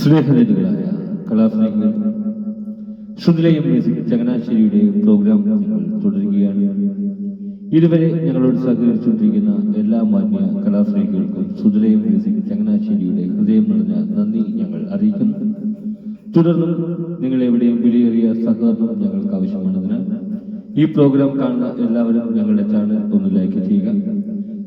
സ്നേഹനിധികളായ കലാസ്നേഹികൾ ശുദ്ധിലയം music ചങ്ങനാശ്ശേരിയുടെ programme ഞങ്ങൾ തുടരുകയാണ്. ഇതുവരെ ഞങ്ങളോട് സഹകരിച്ചുകൊണ്ടിരിക്കുന്ന എല്ലാ മാന്യ കലാസ്നേഹികൾക്കും ശുദ്ധിലയം മ്യൂസിക് ചങ്ങനാശ്ശേരിയുടെ ഹൃദയം നിറഞ്ഞ നന്ദി ഞങ്ങൾ അറിയിക്കുന്നു. തുടർന്നും നിങ്ങൾ എവിടെയും വിലയേറിയ സഹകരണം ഞങ്ങൾക്ക് ആവശ്യമാണതിനാൽ ഈ പ്രോഗ്രാം കാണുന്ന എല്ലാവരും ഞങ്ങളുടെ ചാനൽ ഒന്ന് ലൈക്ക് ചെയ്യുക.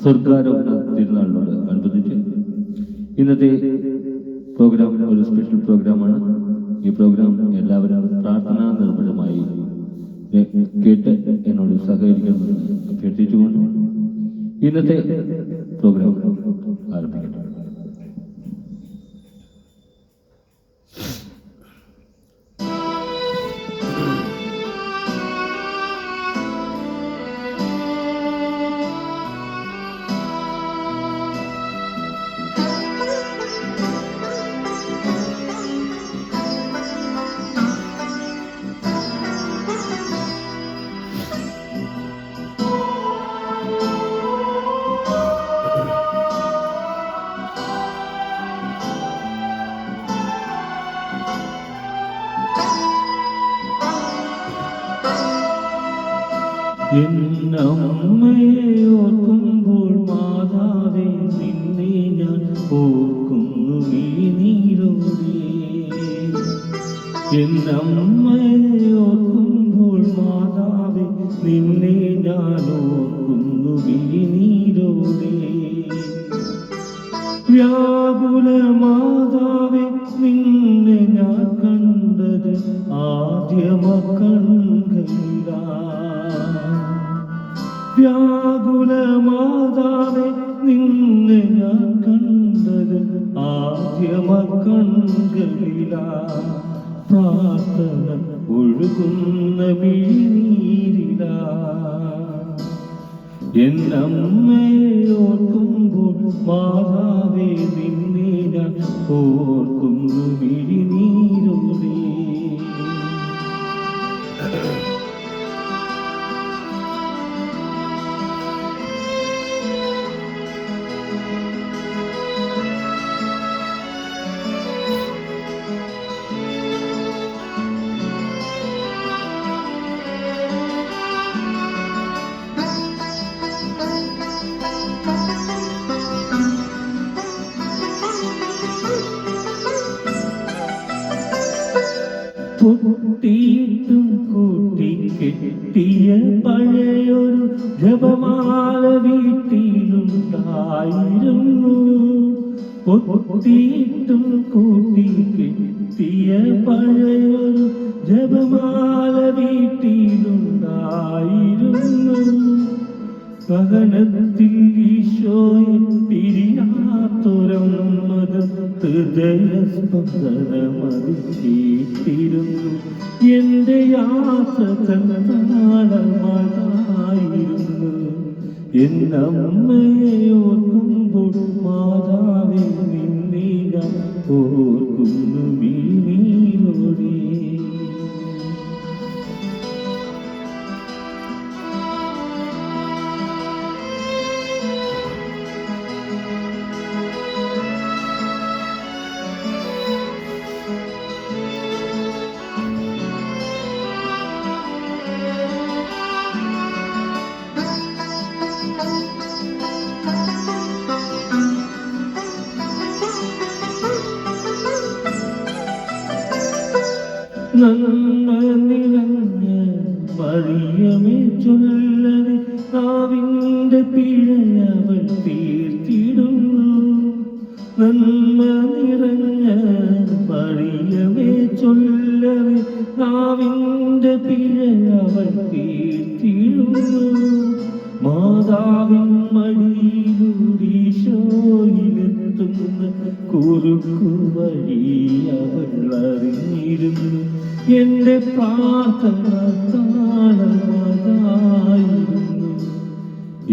സ്വർഗാരോഹണ തിരുനാളിനോട് അനുബന്ധിച്ച് ഇന്നത്തെ പ്രോഗ്രാം ഒരു സ്പെഷ്യൽ പ്രോഗ്രാമാണ് ഈ പ്രോഗ്രാം എല്ലാവരും പ്രാർത്ഥനാ നിർഭരമായി കേട്ട് എന്നോട് സഹകരിക്കണമെന്ന് അഭ്യർത്ഥിച്ചുകൊണ്ട് ഇന്നത്തെ പ്രോഗ്രാം ആരംഭിക്കട്ടെ. എന്നമ്മയെ ഓർക്കുമ്പോൾ മാതാവേ നിന്നെ ഞാൻ ഓർക്കുന്നു ഈ നീരോടെ. എന്നമ്മയെ ഓർക്കുമ്പോൾ മാതാവേ നിന്നെ ഞാൻ ഓർക്കുന്നു ഈ നീരോടെ. വ്യാകുല മാതാവേ നിന്നെ ഞാൻ കണ്ടത് ആദ്യമ കൺകളിലാ വ്യാകുല മാതാവേ നിന്നെ ഞാൻ കണ്ടത് ആദ്യമ കൺകളിലാ പ്രാർത്ഥന ഒഴുകുന്ന മിഴിനീരിലാ എന്നമ്മയോർക്കുമ്പോൾ മാതാവെ നിന്നെ ഞാൻ ഓർക്കുന്നു മിഴിനീരോടെ പൊട്ടിയിട്ടും കൂട്ടി കെട്ടിയ പഴയൊരു ജപമാല വീട്ടിലുണ്ടായിരുന്നു പൊട്ടിയിട്ടും കൂട്ടി കെട്ടിയ പഴയൊരു ജപമാല വീട്ടിലുണ്ടായിരുന്നു സഹനത്തിൽ ഈശോയെ പിരിയാത്തൊരമ്മത് ഹൃദയസ്പന്ദനമതിച്ചിരുന്നു എന്റെ യാത്ര തന്നാളമായിരുന്നു എന്നമ്മയെ ഓർക്കുമ്പോൾ മാതാവേ നിന്നെ ഞാൻ ഓർക്കുന്നു വീണീരോടേ നന്മ നിറഞ്ഞ മറിയമേ ചൊല്ലവേ നാവിന്റെ പിഴയവൾ തീർത്തിടുന്നു. നന്മ നിറഞ്ഞ മറിയമേ ചൊല്ലവേ നാവിന്റെ എന്റെ പ്രാർത്ഥന താളമതായിരുന്നു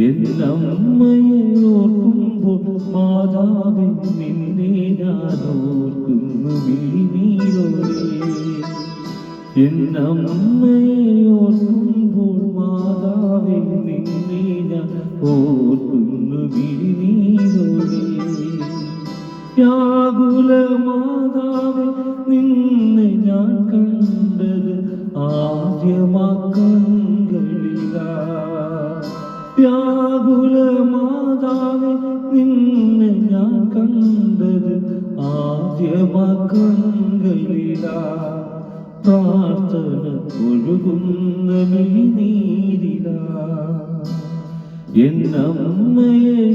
എന്നമ്മയെ ഓർക്കുമ്പോൾ മാതാവെ നിന്നെ ഞാൻ ഓർക്കുന്നു എന്നമ്മയെ ഓർക്കുമ്പോൾ മാതാവെ നിന്നെ ഞാൻ ഓർക്കുന്നു മിഴിനീരോടെ ആദ്യമാക്കങ്ങളിലാ പ്രാർത്ഥന ഒഴുകുന്ന നീരില എന്നമ്മയെ